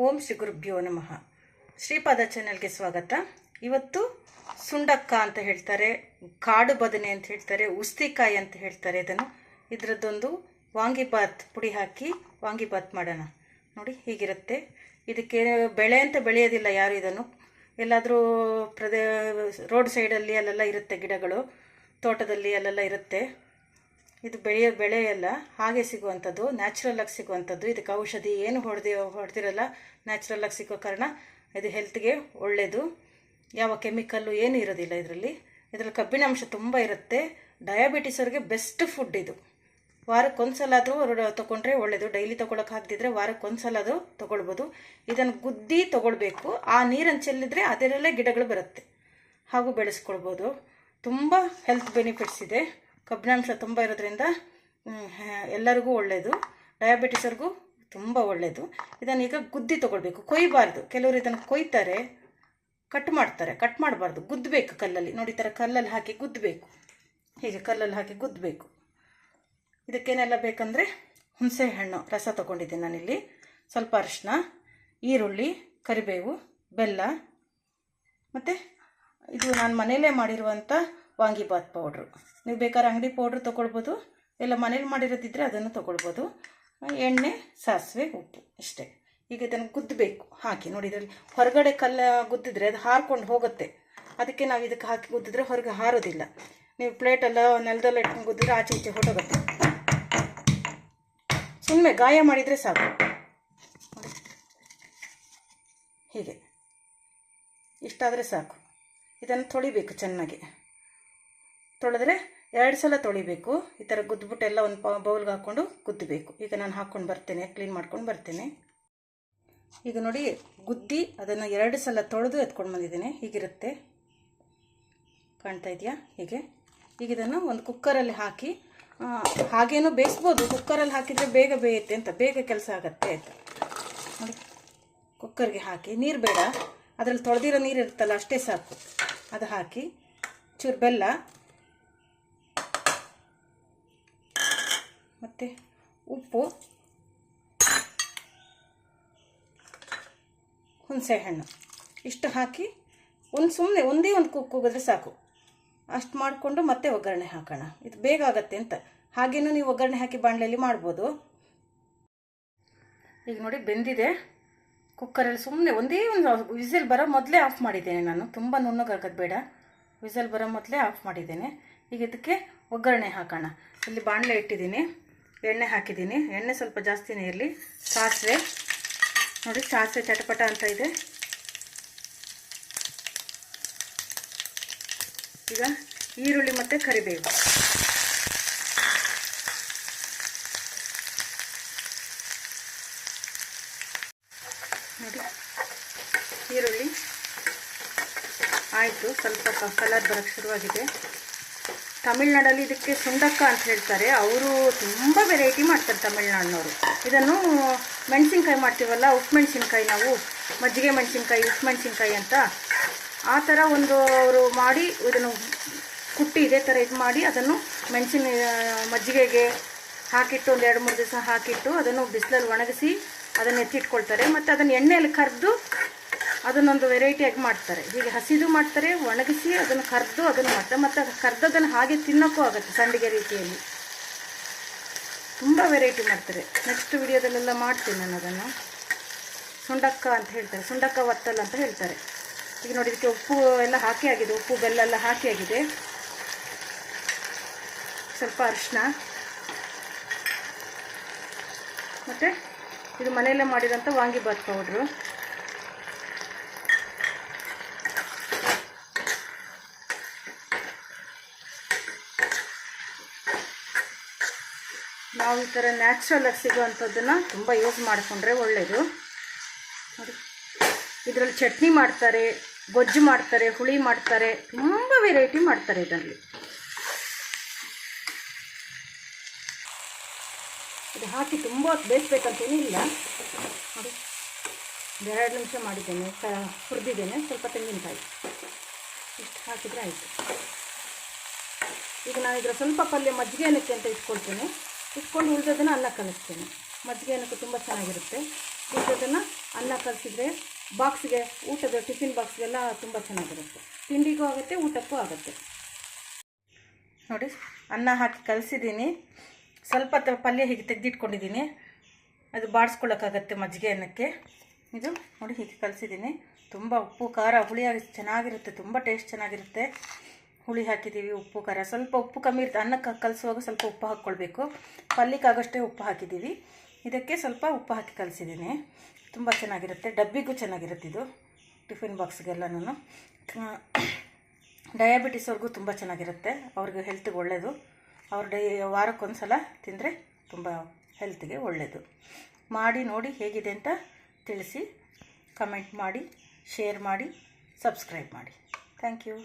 ಓಂ ಶ್ರೀ ಗುರುಭ್ಯೋ ನಮಃ. ಶ್ರೀಪಾದ ಚಾನೆಲ್ಗೆ ಸ್ವಾಗತ. ಇವತ್ತು ಸುಂಡಕ್ಕ ಅಂತ ಹೇಳ್ತಾರೆ, ಕಾಡು ಬದನೆ ಅಂತ ಹೇಳ್ತಾರೆ, ಉಸ್ತಿಕಾಯಿ ಅಂತ ಹೇಳ್ತಾರೆ ಇದನ್ನು. ಇದರದ್ದೊಂದು ವಾಂಗಿಬಾತ್ ಪುಡಿ ಹಾಕಿ ವಾಂಗಿಬಾತ್ ಮಾಡೋಣ. ನೋಡಿ ಹೀಗಿರುತ್ತೆ. ಇದಕ್ಕೆ ಬೆಳೆ ಅಂತ ಬೆಳೆಯೋದಿಲ್ಲ ಯಾರು ಇದನ್ನು. ಎಲ್ಲಾದರೂ ಪ್ರದೇ, ರೋಡ್ ಸೈಡಲ್ಲಿ ಅಲ್ಲೆಲ್ಲ ಇರುತ್ತೆ ಗಿಡಗಳು, ತೋಟದಲ್ಲಿ ಅಲ್ಲೆಲ್ಲ ಇರುತ್ತೆ. ಇದು ಬೆಳೆಯೋ ಬೆಳೆ ಎಲ್ಲ ಹಾಗೆ ಸಿಗುವಂಥದ್ದು ನ್ಯಾಚುರಲ್ ಆಗಿ ಸಿಗುವಂಥದ್ದು. ಇದಕ್ಕೆ ಔಷಧಿ ಏನು ಹೊಡೆದಿ, ಹೊಡೆದಿರಲ್ಲ ನ್ಯಾಚುರಲ್ ಆಗಿ ಸಿಗೋ ಕಾರಣ ಇದು ಹೆಲ್ತ್ಗೆ ಒಳ್ಳೆಯದು ಯಾವ ಕೆಮಿಕಲ್ಲು ಏನು ಇರೋದಿಲ್ಲ ಇದರಲ್ಲಿ. ಇದರಲ್ಲಿ ಕಬ್ಬಿಣಾಂಶ ತುಂಬ ಇರುತ್ತೆ. ಡಯಾಬಿಟಿಸವ್ರಿಗೆ ಬೆಸ್ಟ್ ಫುಡ್ ಇದು. ವಾರಕ್ಕೊಂದ್ಸಲಾದರೂ ತೊಗೊಂಡ್ರೆ ಒಳ್ಳೆಯದು ಡೈಲಿ ತೊಗೊಳಕ್ಕೆ ಸಲ ಅದು ತೊಗೊಳ್ಬೋದು. ಇದನ್ನು ಗುದ್ದಿ ತೊಗೊಳ್ಬೇಕು. ಆ ನೀರನ್ನು ಚೆಲ್ಲಿದ್ರೆ ಅದರಲ್ಲೇ ಗಿಡಗಳು ಬರುತ್ತೆ. ಹಾಗೂ ಬೆಳೆಸ್ಕೊಳ್ಬೋದು. ತುಂಬ ಹೆಲ್ತ್ ಬೆನಿಫಿಟ್ಸ್ ಇದೆ. ಕಬ್ಬಿನಾಂಶ ತುಂಬ ಇರೋದ್ರಿಂದ ಎಲ್ಲರಿಗೂ ಒಳ್ಳೆಯದು ಡಯಾಬಿಟಿಸರ್ಗೂ ತುಂಬ ಒಳ್ಳೆಯದು ಇದನ್ನು ಈಗ ಗುದ್ದಿ ತೊಗೊಳ್ಬೇಕು. ಕೊಯ್ಬಾರ್ದು. ಕೆಲವರು ಇದನ್ನು ಕೊಯ್ತಾರೆ, ಕಟ್ ಮಾಡ್ತಾರೆ. ಕಟ್ ಮಾಡಬಾರ್ದು. ಗುದ್ದಬೇಕು ಕಲ್ಲಲ್ಲಿ. ನೋಡಿ ಥರ ಕಲ್ಲಲ್ಲಿ ಹಾಕಿ ಗುದ್ದಬೇಕು ಹೀಗೆ ಕಲ್ಲಲ್ಲಿ ಹಾಕಿ ಗುದ್ದಬೇಕು ಇದಕ್ಕೇನೆಲ್ಲ ಬೇಕಂದರೆ ಹುಣಸೆ ಹಣ್ಣು ರಸ ತೊಗೊಂಡಿದ್ದೀನಿ ನಾನಿಲ್ಲಿ. ಸ್ವಲ್ಪ ಅರಿಶಿನ ಈರುಳ್ಳಿ, ಕರಿಬೇವು, ಬೆಲ್ಲ. ಮತ್ತು ಇದು ನಾನು ಮನೆಯಲ್ಲೇ ಮಾಡಿರುವಂಥ ವಾಂಗಿಬಾತ್ ಪೌಡ್ರು. ನೀವು ಬೇಕಾದ್ರೆ ಅಂಗಡಿ ಪೌಡ್ರ್ ತೊಗೊಳ್ಬೋದು, ಇಲ್ಲ ಮನೇಲಿ ಮಾಡಿರೋದಿದ್ದರೆ ಅದನ್ನು ತೊಗೊಳ್ಬೋದು. ಎಣ್ಣೆ, ಸಾಸಿವೆ, ಉಪ್ಪು ಇಷ್ಟೇ. ಈಗ ಇದನ್ನು ಗುದ್ದಬೇಕು ಹಾಕಿ ನೋಡಿ ಇದರಲ್ಲಿ. ಹೊರಗಡೆ ಕಲ್ಲ ಗುದ್ದಿದ್ರೆ ಅದು ಹಾರ್ಕೊಂಡು ಹೋಗುತ್ತೆ. ಅದಕ್ಕೆ ನಾವು ಇದಕ್ಕೆ ಹಾಕಿ ಗುದ್ದಿದ್ರೆ ಹೊರಗೆ ಹಾರೋದಿಲ್ಲ. ನೀವು ಪ್ಲೇಟೆಲ್ಲ ನೆಲದಲ್ಲಿ ಇಟ್ಕೊಂಡು ಗುದ್ದಿದ್ರೆ ಆಚೆ ಈಚೆ ಹೊಟ್ಟೋಗುತ್ತೆ ಸುಮ್ಮನೆ ಗಾಯ ಮಾಡಿದರೆ ಸಾಕು. ಹೀಗೆ. ಇಷ್ಟಾದರೆ ಸಾಕು. ಇದನ್ನು ತೊಳಿಬೇಕು ಚೆನ್ನಾಗಿ. ತೊಳೆದ್ರೆ ಎರಡು ಸಲ ತೊಳಿಬೇಕು. ಈ ಥರ ಗುದ್ದುಬಿಟ್ಟೆಲ್ಲ ಒಂದು ಪ ಬೌಲ್ಗೆ ಹಾಕ್ಕೊಂಡು ಗುದ್ದಬೇಕು. ಈಗ ನಾನು ಹಾಕ್ಕೊಂಡು ಬರ್ತೇನೆ, ಕ್ಲೀನ್ ಮಾಡ್ಕೊಂಡು ಬರ್ತೇನೆ. ಈಗ ನೋಡಿ, ಗುದ್ದಿ ಅದನ್ನು ಎರಡು ಸಲ ತೊಳೆದು ಎತ್ಕೊಂಡು ಬಂದಿದ್ದೇನೆ. ಹೀಗಿರುತ್ತೆ. ಕಾಣ್ತಾ ಇದೆಯಾ? ಹೀಗೆ. ಈಗ ಇದನ್ನು ಒಂದು ಕುಕ್ಕರಲ್ಲಿ ಹಾಕಿ ಹಾಗೇನೋ ಬೇಯಿಸ್ಬೋದು. ಕುಕ್ಕರಲ್ಲಿ ಹಾಕಿದರೆ ಬೇಗ ಬೇಯುತ್ತೆ ಅಂತ. ಬೇಗ ಕೆಲಸ ಆಗತ್ತೆ ಅಂತ. ನೋಡಿ, ಕುಕ್ಕರ್ಗೆ ಹಾಕಿ. ನೀರು ಬೇಡ. ಅದರಲ್ಲಿ ತೊಳೆದಿರೋ ನೀರು ಇರುತ್ತಲ್ಲ, ಅಷ್ಟೇ ಸಾಕು. ಅದು ಹಾಕಿ. ಚೂರು ಬೆಲ್ಲ. ಮತ್ತು ಉಪ್ಪು. ಹುಣಸೆಹಣ್ಣು ಇಷ್ಟು ಹಾಕಿ ಒಂದು ಸುಮ್ಮನೆ ಒಂದೇ ಒಂದು ಕುಕ್ ಕೂಗಿದ್ರೆ ಸಾಕು. ಅಷ್ಟು ಮಾಡಿಕೊಂಡು ಮತ್ತೆ ಒಗ್ಗರಣೆ ಹಾಕೋಣ. ಇದು ಬೇಗ ಆಗತ್ತೆ ಅಂತ. ಹಾಗೇನೂ ನೀವು ಒಗ್ಗರಣೆ ಹಾಕಿ ಬಾಣಲೆಯಲ್ಲಿ ಮಾಡ್ಬೋದು. ಈಗ ನೋಡಿ ಬೆಂದಿದೆ. ಕುಕ್ಕರಲ್ಲಿ ಸುಮ್ಮನೆ ಒಂದೇ ಒಂದು ವಿಸಿಲ್ ಬರೋ ಮೊದಲೇ ಆಫ್ ಮಾಡಿದ್ದೇನೆ ನಾನು. ತುಂಬ ನುಣ್ಣಗಾಗೋದು ಬೇಡ. ವಿಸಲ್ ಬರೋ ಮೊದಲೇ ಆಫ್ ಮಾಡಿದ್ದೇನೆ. ಈಗ ಇದಕ್ಕೆ ಒಗ್ಗರಣೆ ಹಾಕೋಣ. ಇಲ್ಲಿ ಬಾಣಲೆ ಇಟ್ಟಿದ್ದೀನಿ. ಎಣ್ಣೆ ಹಾಕಿದ್ದೀನಿ. ಎಣ್ಣೆ ಸ್ವಲ್ಪ ಜಾಸ್ತಿನೇ ಇರಲಿ. ಸಾಸಿವೆ. ನೋಡಿ, ಸಾಸಿವೆ ಚಟಪಟ ಅಂತ ಇದೆ. ಈಗ ಈರುಳ್ಳಿ ಮತ್ತು ಕರಿಬೇವು. ನೋಡಿ, ಈರುಳ್ಳಿ. ಆಯಿತು. ಸ್ವಲ್ಪ ಕಲರ್ ಬರೋಕ್ಕೆ ಶುರುವಾಗಿದೆ. ತಮಿಳ್ನಾಡಲ್ಲಿ ಇದಕ್ಕೆ ಸುಂಡಕ್ಕ ಅಂತ ಹೇಳ್ತಾರೆ. ಅವರು ತುಂಬ ವೆರೈಟಿ ಮಾಡ್ತಾರೆ ತಮಿಳ್ನಾಡಿನವರು. ಇದನ್ನು ಮೆಣಸಿನ್ಕಾಯಿ ಮಾಡ್ತೀವಲ್ಲ, ಉಪ್ಪು ಮೆಣಸಿನ್ಕಾಯಿ ನಾವು, ಮಜ್ಜಿಗೆ ಮೆಣಸಿನ್ಕಾಯಿ, ಉಪ್ಪು ಮೆಣಸಿನ್ಕಾಯಿ ಅಂತ. ಆ ಥರ ಒಂದು ಅವರು ಮಾಡಿ ಇದನ್ನು ಕುಟ್ಟಿ ಇದೇ ಥರ ಇದು ಮಾಡಿ ಅದನ್ನು ಮೆಣಸಿನ, ಮಜ್ಜಿಗೆಗೆ ಹಾಕಿಟ್ಟು ಒಂದು ಎರಡು ಮೂರು ದಿವಸ ಹಾಕಿಟ್ಟು ಅದನ್ನು ಬಿಸಿಲಲ್ಲಿ ಒಣಗಿಸಿ ಅದನ್ನು ಎತ್ತಿಟ್ಕೊಳ್ತಾರೆ. ಮತ್ತು ಅದನ್ನು ಎಣ್ಣೆಯಲ್ಲಿ ಕರೆದು ಅದನ್ನೊಂದು ವೆರೈಟಿಯಾಗಿ ಮಾಡ್ತಾರೆ. ಹೀಗೆ ಹಸಿದು ಮಾಡ್ತಾರೆ, ಒಣಗಿಸಿ ಅದನ್ನು ಕರೆದು ಅದನ್ನು ಮಾಡ್ತಾರೆ ಮತ್ತು ಅದು ಕರೆದದನ್ನು ಹಾಗೆ ತಿನ್ನೋಕ್ಕೂ ಆಗುತ್ತೆ ಸಂಡಿಗೆ ರೀತಿಯಲ್ಲಿ. ತುಂಬ ವೆರೈಟಿ ಮಾಡ್ತಾರೆ. ನೆಕ್ಸ್ಟ್ ವಿಡಿಯೋದಲ್ಲೆಲ್ಲ ಮಾಡ್ತೀನಿ ನಾನು ಅದನ್ನು. ಸುಂಡಕ್ಕ ಅಂತ ಹೇಳ್ತಾರೆ. ಸುಂಡಕ್ಕ ವತ್ತಲ್ ಅಂತ ಹೇಳ್ತಾರೆ. ಈಗ ನೋಡಿ ಇದಕ್ಕೆ ಉಪ್ಪು ಎಲ್ಲ ಹಾಕಿ ಆಗಿದೆ. ಉಪ್ಪು, ಬೆಲ್ಲ ಎಲ್ಲ ಹಾಕಿ ಆಗಿದೆ. ಸ್ವಲ್ಪ ಅರಿಶಿನ ಮತ್ತು ಇದು ಮನೆಯಲ್ಲೇ ಮಾಡಿದಂಥ ವಾಂಗಿಬಾತ್ ಪೌಡ್ರು ನಾವು ಈ ಥರ ನ್ಯಾಚುರಲ್ ಆಗಿ ಸಿಗೋವಂಥದ್ದನ್ನು ತುಂಬ ಯೂಸ್ ಮಾಡಿಕೊಂಡ್ರೆ ಒಳ್ಳೆಯದು ನೋಡಿ ಇದರಲ್ಲಿ ಚಟ್ನಿ ಮಾಡ್ತಾರೆ, ಗೊಜ್ಜು ಮಾಡ್ತಾರೆ, ಹುಳಿ ಮಾಡ್ತಾರೆ, ತುಂಬ ವೆರೈಟಿ ಮಾಡ್ತಾರೆ ಇದರಲ್ಲಿ. ಇದು ಹಾಕಿ ತುಂಬ ಹೊತ್ತು ಬೇಯಿಸ್ಬೇಕಂತೇನೂ ಇಲ್ಲ. ನೋಡಿ ಎರಡು ನಿಮಿಷ ಮಾಡಿದ್ದೇನೆ ಹುರಿದಿದ್ದೇನೆ, ಸ್ವಲ್ಪ ತೆಂಗಿನಕಾಯಿ. ಇಷ್ಟು ಹಾಕಿದರೆ ಆಯಿತು. ಈಗ ನಾನು ಇದರ ಸ್ವಲ್ಪ ಪಲ್ಯ ಮಜ್ಜಿಗೆ ಅನ್ನಕ್ಕೆ ಅಂತ ಇಟ್ಕೊಳ್ತೇನೆ. ಇಟ್ಕೊಂಡು ಉಳಿದೋದನ್ನು ಅನ್ನ ಕಲಿಸ್ತೇನೆ. ಮಜ್ಜಿಗೆ ಅನ್ನಕ್ಕೆ ತುಂಬ ಚೆನ್ನಾಗಿರುತ್ತೆ. ಉಳಿದೋದನ್ನು ಅನ್ನ ಕಲಿಸಿದ್ರೆ ಬಾಕ್ಸ್ಗೆ, ಊಟದ ಟಿಫಿನ್ ಬಾಕ್ಸ್ಗೆಲ್ಲ ತುಂಬ ಚೆನ್ನಾಗಿರುತ್ತೆ. ತಿಂಡಿಗೂ ಆಗುತ್ತೆ, ಊಟಕ್ಕೂ ಆಗುತ್ತೆ. ನೋಡಿ, ಅನ್ನ ಹಾಕಿ ಕಲಿಸಿದ್ದೀನಿ. ಸ್ವಲ್ಪ ಪಲ್ಯ ಹೀಗೆ ತೆಗೆದಿಟ್ಕೊಂಡಿದ್ದೀನಿ. ಅದು ಬಾಡಿಸ್ಕೊಳ್ಳೋಕ್ಕಾಗತ್ತೆ ಮಜ್ಜಿಗೆ ಅನ್ನಕ್ಕೆ. ಇದು ನೋಡಿ ಹೀಗೆ ಕಲಿಸಿದ್ದೀನಿ. ತುಂಬ ಉಪ್ಪು, ಖಾರ ಹುಳಿಯಾಗಿ ಚೆನ್ನಾಗಿರುತ್ತೆ. ತುಂಬ ಟೇಸ್ಟ್ ಚೆನ್ನಾಗಿರುತ್ತೆ. ಹುಳಿ ಹಾಕಿದ್ದೀವಿ, ಉಪ್ಪು, ಖಾರ. ಸ್ವಲ್ಪ ಉಪ್ಪು ಕಮ್ಮಿ ಇರ್ತದೆ ಅನ್ನಕ್ಕೆ ಕಲಿಸುವಾಗ ಸ್ವಲ್ಪ ಉಪ್ಪು ಹಾಕ್ಕೊಳ್ಬೇಕು. ಪಲ್ಯಕ್ಕಾಗಷ್ಟೇ ಉಪ್ಪು ಹಾಕಿದ್ದೀವಿ. ಇದಕ್ಕೆ ಸ್ವಲ್ಪ ಉಪ್ಪು ಹಾಕಿ ಕಲಿಸಿದ್ದೀನಿ. ತುಂಬ ಚೆನ್ನಾಗಿರುತ್ತೆ. ಡಬ್ಬಿಗೂ ಚೆನ್ನಾಗಿರುತ್ತೆ ಇದು. ಟಿಫಿನ್ ಬಾಕ್ಸ್ಗೆಲ್ಲನೂ ಡಯಾಬಿಟಿಸವ್ರಿಗೂ ತುಂಬ ಚೆನ್ನಾಗಿರುತ್ತೆ. ಅವ್ರಿಗೆ ಹೆಲ್ತ್ಗೆ ಒಳ್ಳೆಯದು ಅವ್ರ ಡೈ ವಾರಕ್ಕೊಂದು ಸಲ ತಿಂದರೆ ತುಂಬ ಹೆಲ್ತ್ಗೆ ಒಳ್ಳೆಯದು ಮಾಡಿ, ನೋಡಿ ಹೇಗಿದೆ ಅಂತ ತಿಳಿಸಿ, ಕಮೆಂಟ್ ಮಾಡಿ, ಶೇರ್ ಮಾಡಿ, ಸಬ್ಸ್ಕ್ರೈಬ್ ಮಾಡಿ. Thank you.